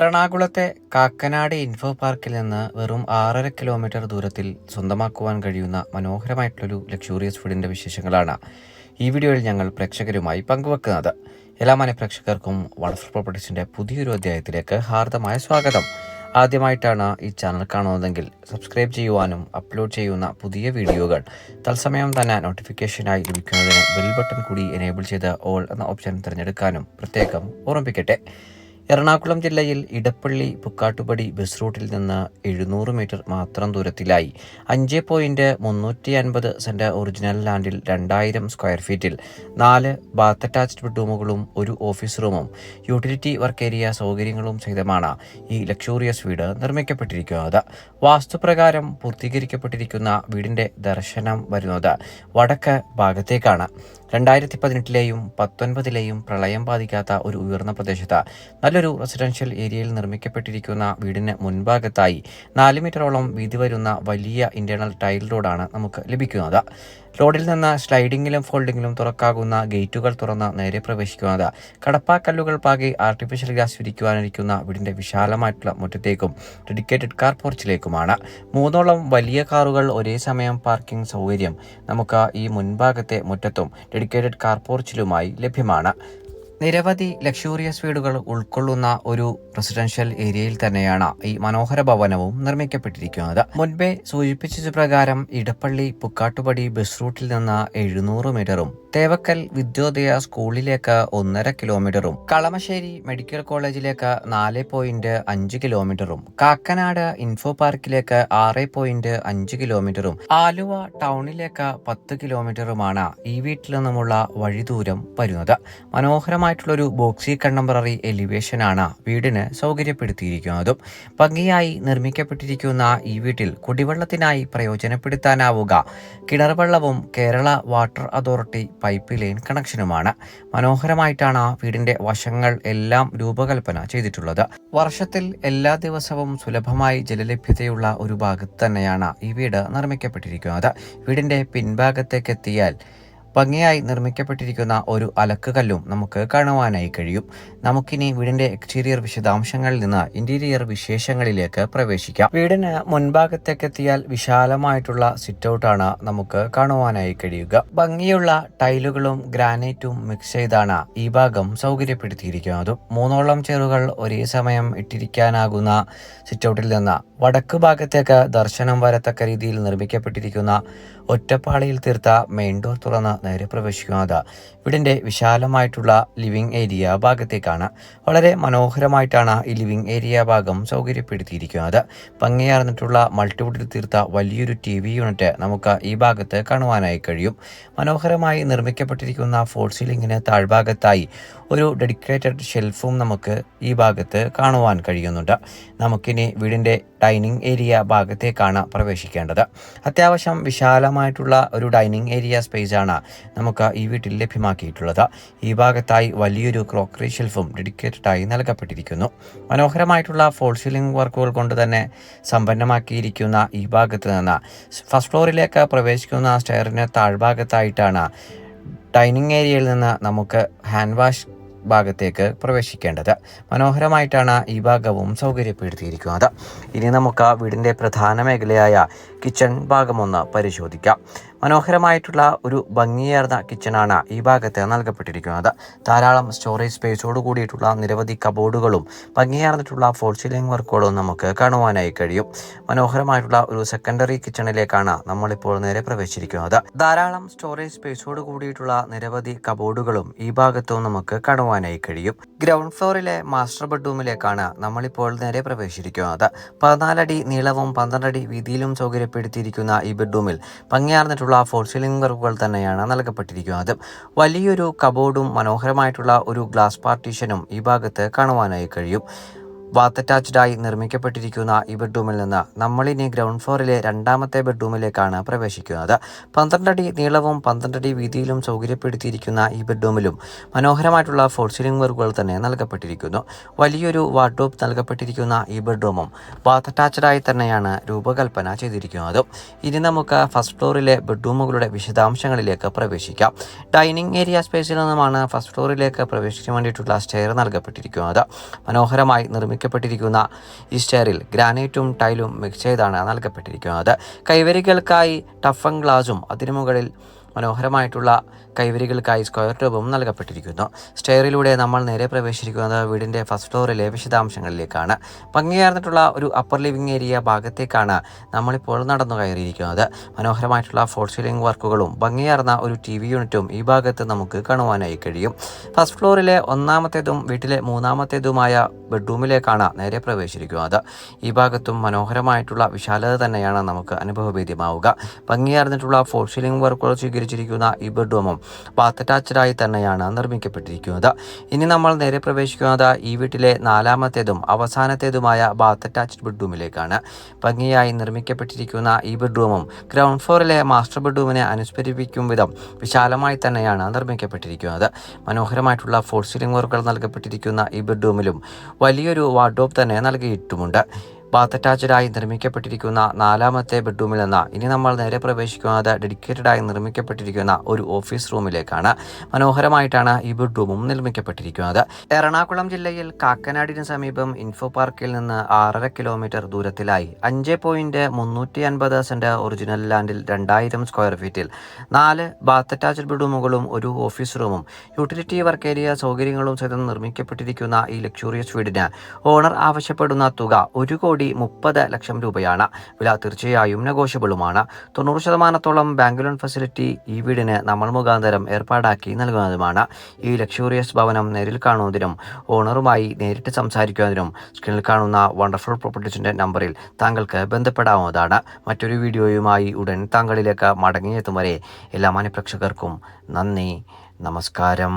എറണാകുളത്തെ കാക്കനാട് ഇൻഫോ പാർക്കിൽ നിന്ന് വെറും ആറര കിലോമീറ്റർ ദൂരത്തിൽ സ്വന്തമാക്കുവാൻ കഴിയുന്ന മനോഹരമായിട്ടുള്ളൊരു ലക്ഷൂറിയസ് ഫുഡിന്റെ വിശേഷങ്ങളാണ് ഈ വീഡിയോയിൽ ഞങ്ങൾ പ്രേക്ഷകരുമായി പങ്കുവെക്കുന്നത്. എല്ലാ മാന്യ പ്രേക്ഷകർക്കും വണ്ടർഫുൾ പ്രോപ്പർട്ടീസിന്റെ പുതിയൊരു അധ്യായത്തിലേക്ക് ഹാർദമായ സ്വാഗതം. ആദ്യമായിട്ടാണ് ഈ ചാനൽ കാണുന്നതെങ്കിൽ സബ്സ്ക്രൈബ് ചെയ്യുവാനും അപ്ലോഡ് ചെയ്യുന്ന പുതിയ വീഡിയോകൾ തത്സമയം തന്നെ നോട്ടിഫിക്കേഷനായി ലഭിക്കുന്നതിന് ബെൽ ബട്ടൺ കൂടി എനേബിൾ ചെയ്ത് ഓൾ എന്ന ഓപ്ഷൻ തിരഞ്ഞെടുക്കാനും പ്രത്യേകം ഓർമ്മിപ്പിക്കട്ടെ. എറണാകുളം ജില്ലയിൽ ഇടപ്പള്ളി പുക്കാട്ടുപടി ബസ് റൂട്ടിൽ നിന്ന് എഴുന്നൂറ് മീറ്റർ മാത്രം ദൂരത്തിലായി. അഞ്ച് പോയിന്റ് മുന്നൂറ്റി അൻപത് സെന്റ് ഒറിജിനൽ ലാൻഡിൽ രണ്ടായിരം സ്ക്വയർ ഫീറ്റിൽ നാല് ബാത്ത് അറ്റാച്ച്ഡ് ബെഡ്റൂമുകളും ഒരു ഓഫീസ് റൂമും. യൂട്ടിലിറ്റി വർക്ക് ഏരിയ സൗകര്യങ്ങളും സഹിതമാണ് ഈ ലക്ഷൂറിയസ് വീട് നിർമ്മിക്കപ്പെട്ടിരിക്കുന്നത്. വാസ്തുപ്രകാരം പൂർത്തീകരിക്കപ്പെട്ടിരിക്കുന്ന വീടിന്റെ ദർശനം വരുന്നത് വടക്ക് ഭാഗത്തേക്കാണ്. രണ്ടായിരത്തി പതിനെട്ടിലെയും പത്തൊൻപതിലെയും പ്രളയം ബാധിക്കാത്ത ഒരു ഉയർന്ന പ്രദേശത്ത് നല്ലൊരു റെസിഡൻഷ്യൽ ഏരിയയിൽ നിർമ്മിക്കപ്പെട്ടിരിക്കുന്ന വീടിന് മുൻഭാഗത്തായി നാല് മീറ്ററോളം വീതി വരുന്ന വലിയ ഇന്റേണൽ ടൈൽ റോഡാണ് നമുക്ക് ലഭിക്കുന്നത്. റോഡിൽ നിന്ന് സ്ലൈഡിങ്ങിലും ഫോൾഡിങ്ങിലും തുറക്കാകുന്ന ഗേറ്റുകൾ തുറന്ന് നേരെ പ്രവേശിക്കുന്നത്. കടപ്പാക്കല്ലുകൾ പാകി ആർട്ടിഫിഷ്യൽ ഗ്യാസ് വിരിക്കുവാനിരിക്കുന്ന വീടിന്റെ വിശാലമായിട്ടുള്ള മുറ്റത്തേക്കും ഡെഡിക്കേറ്റഡ് കാർ പോർച്ചിലേക്കുമാണ്. മൂന്നോളം വലിയ കാറുകൾ ഒരേ സമയം പാർക്കിംഗ് സൗകര്യം നമുക്ക് ഈ മുൻഭാഗത്തെ മുറ്റത്തും ഡെഡിക്കേറ്റഡ് കാർ പോർച്ചിലുമായി ലഭ്യമാണ്. നിരവധി ലക്ഷൂറിയസ് വീടുകൾ ഉൾക്കൊള്ളുന്ന ഒരു റെസിഡൻഷ്യൽ ഏരിയയിൽ തന്നെയാണ് ഈ മനോഹര ഭവനവും നിർമ്മിക്കപ്പെട്ടിരിക്കുന്നത്. മുൻപേ സൂചിപ്പിച്ചത് പ്രകാരം ഇടപ്പള്ളി പുക്കാട്ടുപടി ബസ് റൂട്ടിൽ നിന്ന് എഴുന്നൂറ് മീറ്ററും തേവക്കൽ വിദ്യോദയ സ്കൂളിലേക്ക് ഒന്നര കിലോമീറ്ററും കളമശ്ശേരി മെഡിക്കൽ കോളേജിലേക്ക് നാല് പോയിന്റ് അഞ്ച് കിലോമീറ്ററും കാക്കനാട് ഇൻഫോ പാർക്കിലേക്ക് ആറ് പോയിന്റ് അഞ്ച് കിലോമീറ്ററും ആലുവ ടൗണിലേക്ക് പത്ത് കിലോമീറ്ററുമാണ് ഈ വീട്ടിൽ നിന്നുമുള്ള വഴിദൂരം വരുന്നത്. മനോഹരമായിട്ടുള്ളൊരു ബോക്സി കണ്ടംപററി എലിവേഷനാണ് വീടിന് സൗകര്യപ്പെടുത്തിയിരിക്കുന്നതും. ഭംഗിയായി നിർമ്മിക്കപ്പെട്ടിരിക്കുന്ന ഈ വീട്ടിൽ കുടിവെള്ളത്തിനായി പ്രയോജനപ്പെടുത്താനാവുക. കിണർ വെള്ളവും Kerala water authority pipe line കണക്ഷനുമാണ്. മനോഹരമായിട്ടാണ് വീടിന്റെ വശങ്ങൾ എല്ലാം രൂപകൽപ്പന ചെയ്തിട്ടുള്ളത്. വർഷത്തിൽ എല്ലാ ദിവസവും സുലഭമായി ജലലഭ്യതയുള്ള ഒരു ഭാഗത്ത് തന്നെയാണ് ഈ വീട് നിർമ്മിക്കപ്പെട്ടിരിക്കുന്നത്. വീടിന്റെ പിൻഭാഗത്തേക്ക് എത്തിയാൽ ഭംഗിയായി നിർമ്മിക്കപ്പെട്ടിരിക്കുന്ന ഒരു അലക്കുകല്ലും നമുക്ക് കാണുവാനായി കഴിയും. നമുക്കിനി വീടിന്റെ എക്സ്റ്റീരിയർ വിശദാംശങ്ങളിൽ നിന്ന് ഇന്റീരിയർ വിശേഷങ്ങളിലേക്ക് പ്രവേശിക്കാം. വീടിന് മുൻഭാഗത്തേക്ക് എത്തിയാൽ വിശാലമായിട്ടുള്ള സിറ്റ് ഔട്ടാണ് നമുക്ക് കാണുവാനായി കഴിയുക. ഭംഗിയുള്ള ടൈലുകളും ഗ്രാനൈറ്റും മിക്സ് ചെയ്താണ് ഈ ഭാഗം സൗകര്യപ്പെടുത്തിയിരിക്കുന്നത്. മൂന്നോളം ചെറുകൾ ഒരേ സമയം ഇട്ടിരിക്കാനാകുന്ന സിറ്റ് ഔട്ടിൽ നിന്ന് വടക്ക് ഭാഗത്തേക്ക് ദർശനം വരത്തക്ക രീതിയിൽ നിർമ്മിക്കപ്പെട്ടിരിക്കുന്ന ഒറ്റപ്പാളിയിൽ തീർത്ത മെയിൻ ഡോർ തുറന്ന് നേരെ പ്രവേശിക്കുന്നത്. വീടിന്റെ വിശാലമായിട്ടുള്ള ലിവിംഗ് ഏരിയ ഭാഗത്തേക്കാണ്. വളരെ മനോഹരമായിട്ടാണ് ഈ ലിവിംഗ് ഏരിയ ഭാഗം സൗകര്യപ്പെടുത്തിയിരിക്കുന്നത്. ഭംഗിയാർന്നിട്ടുള്ള മൾട്ടിവുഡിൽ തീർത്ത വലിയൊരു ടി വി യൂണിറ്റ് നമുക്ക് ഈ ഭാഗത്ത് കാണുവാനായി കഴിയും. മനോഹരമായി നിർമ്മിക്കപ്പെട്ടിരിക്കുന്ന ഫോൾ സീലിംഗിന് താഴ്ഭാഗത്തായി ഒരു ഡെഡിക്കേറ്റഡ് ഷെൽഫും നമുക്ക് ഈ ഭാഗത്ത് കാണുവാൻ കഴിയുന്നുണ്ട്. നമുക്കിനി വീടിന്റെ ഡൈനിങ് ഏരിയ ഭാഗത്തേക്കാണ് പ്രവേശിക്കേണ്ടത്. അത്യാവശ്യം വിശാലമായിട്ടുള്ള ഒരു ഡൈനിങ് ഏരിയ സ്പേസ് ആണ് നമുക്ക് ഈ വീട്ടിൽ ലഭ്യമാക്കിയിട്ടുള്ളത്. ഈ ഭാഗത്തായി വലിയൊരു ക്രോക്കറി ഷെൽഫും ഡെഡിക്കേറ്റഡ് ആയി നൽകപ്പെട്ടിരിക്കുന്നു. മനോഹരമായിട്ടുള്ള ഫോൾ സീലിംഗ് വർക്കുകൾ കൊണ്ട് തന്നെ സമ്പന്നമാക്കിയിരിക്കുന്ന ഈ ഭാഗത്ത് നിന്ന് ഫസ്റ്റ് ഫ്ലോറിലേക്ക് പ്രവേശിക്കുന്ന സ്റ്റെയറിന് താഴ്ഭാഗത്തായിട്ടാണ് ഡൈനിങ് ഏരിയയിൽ നിന്ന് നമുക്ക് ഹാൻഡ് വാഷ് ഭാഗത്തേക്ക് പ്രവേശിക്കേണ്ടത്. മനോഹരമായിട്ടാണ് ഈ ഭാഗവും സൗകര്യപ്പെടുത്തിയിരിക്കുന്നത്. ഇനി നമുക്ക് വീടിന്റെ പ്രധാന മേഖലയായ കിച്ചൺ ഭാഗമൊന്ന് പരിശോധിക്കാം. മനോഹരമായിട്ടുള്ള ഒരു ഭംഗിയേർന്ന കിച്ചണാണ് ഈ ഭാഗത്ത് നൽകപ്പെട്ടിരിക്കുന്നത്. ധാരാളം സ്റ്റോറേജ് സ്പേസോട് കൂടിയിട്ടുള്ള നിരവധി കബോർഡുകളും ഭംഗിയാർന്നിട്ടുള്ള ഫോൾ സീലിംഗ് വർക്കുകളും നമുക്ക് കാണുവാനായി കഴിയും. മനോഹരമായിട്ടുള്ള ഒരു സെക്കൻഡറി കിച്ചണിലേക്കാണ് നമ്മളിപ്പോൾ നേരെ പ്രവേശിച്ചിരിക്കുന്നത്. ധാരാളം സ്റ്റോറേജ് സ്പേസോട് കൂടിയിട്ടുള്ള നിരവധി കബോർഡുകളും ഈ ഭാഗത്തും നമുക്ക് കാണുവാനായി കഴിയും. ഗ്രൗണ്ട് ഫ്ലോറിലെ മാസ്റ്റർ ബെഡ്റൂമിലേക്കാണ് നമ്മളിപ്പോൾ നേരെ പ്രവേശിച്ചിരിക്കുന്നത്. പതിനാലടി നീളവും പന്ത്രണ്ടടി വീതിയിലും സൗകര്യപ്പെടുത്തിയിരിക്കുന്ന ഈ ബെഡ്റൂമിൽ ഭംഗിയാർന്നിട്ടുള്ള ഫോൾ സീലിംഗ് വർക്കുകൾ തന്നെയാണ് നൽകപ്പെട്ടിരിക്കുന്നത്. വലിയൊരു കബോർഡും മനോഹരമായിട്ടുള്ള ഒരു ഗ്ലാസ് പാർട്ടീഷനും ഈ ഭാഗത്ത് കാണുവാനായി കഴിയും. ബാത്ത് അറ്റാച്ച്ഡായി നിർമ്മിക്കപ്പെട്ടിരിക്കുന്ന ഈ ബെഡ്റൂമിൽ നിന്ന് നമ്മളിനി ഗ്രൗണ്ട് ഫ്ലോറിലെ രണ്ടാമത്തെ ബെഡ്റൂമിലേക്കാണ് പ്രവേശിക്കുന്നത്. പന്ത്രണ്ടടി നീളവും പന്ത്രണ്ടടി വീതിയിലും സൗകര്യപ്പെടുത്തിയിരിക്കുന്ന ഈ ബെഡ്റൂമിലും മനോഹരമായിട്ടുള്ള ഫോൾ സീലിംഗ് വർക്കുകൾ തന്നെ നൽകപ്പെട്ടിരിക്കുന്നു. വലിയൊരു വാർഡ്രോബ് നൽകപ്പെട്ടിരിക്കുന്ന ഈ ബെഡ്റൂമും ബാത്ത് അറ്റാച്ച്ഡായി തന്നെയാണ് രൂപകൽപ്പന ചെയ്തിരിക്കുന്നത്. ഇനി നമുക്ക് ഫസ്റ്റ് ഫ്ലോറിലെ ബെഡ്റൂമുകളുടെ വിശദാംശങ്ങളിലേക്ക് പ്രവേശിക്കാം. ഡൈനിങ് ഏരിയ സ്പേസിൽ നിന്നുമാണ് ഫസ്റ്റ് ഫ്ലോറിലേക്ക് പ്രവേശിക്കാൻ വേണ്ടിയിട്ടുള്ള സ്റ്റെയർ നൽകപ്പെട്ടിരിക്കുന്നത്. മനോഹരമായി നിർമ്മിക്ക നിർമ്മിക്കപ്പെട്ടിരിക്കുന്ന സ്റ്റെയറിൽ ഗ്രാനൈറ്റും ടൈലും മിക്സ് ചെയ്താണ് നൽകപ്പെട്ടിരിക്കുന്നത്. കൈവരികൾക്കായി ടഫൻ ഗ്ലാസും അതിനു മുകളിൽ മനോഹരമായിട്ടുള്ള കൈവരികൾക്കായി സ്ക്വയർ ട്യൂബും നൽകപ്പെട്ടിരിക്കുന്നു. സ്റ്റെയറിലൂടെ നമ്മൾ നേരെ പ്രവേശിക്കുന്നത് വീടിന്റെ ഫസ്റ്റ് ഫ്ലോറിലെ വിശദാംശങ്ങളിലേക്കാണ്. ഭംഗിയാർന്നിട്ടുള്ള ഒരു അപ്പർ ലിവിംഗ് ഏരിയ ഭാഗത്തേക്കാണ് നമ്മളിപ്പോൾ നടന്നു കയറിയിരിക്കുന്നത്. മനോഹരമായിട്ടുള്ള ഫോർ സീലിംഗ് വർക്കുകളും ഭംഗിയാർന്ന ഒരു ടി വി യൂണിറ്റും ഈ ഭാഗത്ത് നമുക്ക് കാണുവാനായി കഴിയും. ഫസ്റ്റ് ഫ്ലോറിലെ ഒന്നാമത്തേതും വീട്ടിലെ മൂന്നാമത്തേതുമായ ബെഡ്റൂമിലേക്കാണ് നേരെ പ്രവേശിച്ചിരിക്കുന്നത് ഈ ഭാഗത്തും മനോഹരമായിട്ടുള്ള വിശാലത തന്നെയാണ് നമുക്ക് അനുഭവവേദ്യമാവുക ഭംഗിയാർന്നിട്ടുള്ള ഫോർ ഷീലിംഗ് വർക്കുകൾ സ്വീകരിച്ചിരിക്കുന്ന ഈ ബെഡ്റൂമും ബാത്ത് അറ്റാച്ച്ഡായി തന്നെയാണ് നിർമ്മിക്കപ്പെട്ടിരിക്കുന്നത്. ഇനി നമ്മൾ നേരെ പ്രവേശിക്കുന്നത് ഈ വീട്ടിലെ നാലാമത്തേതും അവസാനത്തേതുമായ ബാത്ത് അറ്റാച്ച്ഡ് ബെഡ്റൂമിലേക്കാണ്. ഭംഗിയായി നിർമ്മിക്കപ്പെട്ടിരിക്കുന്ന ഈ ബെഡ്റൂമും ഗ്രൗണ്ട് ഫ്ലോറിലെ മാസ്റ്റർ ബെഡ്റൂമിനെ അനുസ്മരിപ്പിക്കും വിധം വിശാലമായി തന്നെയാണ് നിർമ്മിക്കപ്പെട്ടിരിക്കുന്നത്. മനോഹരമായിട്ടുള്ള ഫോർ സീലിംഗ് വർക്കുകൾ നൽകപ്പെട്ടിരിക്കുന്ന ഈ ബെഡ്റൂമിലും വലിയൊരു വാർഡ്രോബ് തന്നെ നൽകിയിട്ടുമുണ്ട്. ബാത്ത് അറ്റാച്ച്ഡായി നിർമ്മിക്കപ്പെട്ടിരിക്കുന്ന നാലാമത്തെ ബെഡ്റൂമിൽ നിന്ന് ഇനി നമ്മൾ നേരെ പ്രവേശിക്കുന്നത് ഡെഡിക്കേറ്റഡായി നിർമ്മിക്കപ്പെട്ടിരിക്കുന്ന ഒരു ഓഫീസ് റൂമിലേക്കാണ്. മനോഹരമായിട്ടാണ് ഈ ബെഡ്റൂമും നിർമ്മിക്കപ്പെട്ടിരിക്കുന്നത്. എറണാകുളം ജില്ലയിൽ കാക്കനാടിന് സമീപം ഇൻഫോ പാർക്കിൽ നിന്ന് ആറര കിലോമീറ്റർ ദൂരത്തിലായി അഞ്ച് പോയിന്റ് മുന്നൂറ്റി അൻപത് സെന്റ് ഒറിജിനൽ ലാൻഡിൽ രണ്ടായിരം സ്ക്വയർ ഫീറ്റിൽ നാല് ബാത്ത് അറ്റാച്ച്ഡ് ബെഡ്റൂമുകളും ഒരു ഓഫീസ് റൂമും യൂട്ടിലിറ്റി വർക്ക് ഏരിയ സൗകര്യങ്ങളും സഹിതം നിർമ്മിക്കപ്പെട്ടിരിക്കുന്ന ഈ ലക്ഷൂറിയസ് വീടിന് ഓണർ ആവശ്യപ്പെടുന്ന തുക ഒരു കോടി മുപ്പത് ലക്ഷം രൂപയാണ്. വില തീർച്ചയായും നെഗോഷ്യബിളുമാണ്. തൊണ്ണൂറ് ശതമാനത്തോളം ബാങ്ക് ലോൺ ഫെസിലിറ്റി ഈ വീടിന് നമ്മൾ മുഖാന്തരം ഏർപ്പാടാക്കി നൽകുന്നതുമാണ്. ഈ ലക്ഷൂറിയസ് ഭവനം നേരിൽ കാണുന്നതിനും ഓണറുമായി നേരിട്ട് സംസാരിക്കുന്നതിനും സ്ക്രീനിൽ കാണുന്ന വണ്ടർഫുൾ പ്രോപ്പർട്ടീസിന്റെ നമ്പറിൽ താങ്കൾക്ക് ബന്ധപ്പെടാവുന്നതാണ്. മറ്റൊരു വീഡിയോയുമായി ഉടൻ താങ്കളിലേക്ക് മടങ്ങിയെത്തും വരെ എല്ലാ മാന്യപ്രേക്ഷകർക്കും നന്ദി നമസ്കാരം.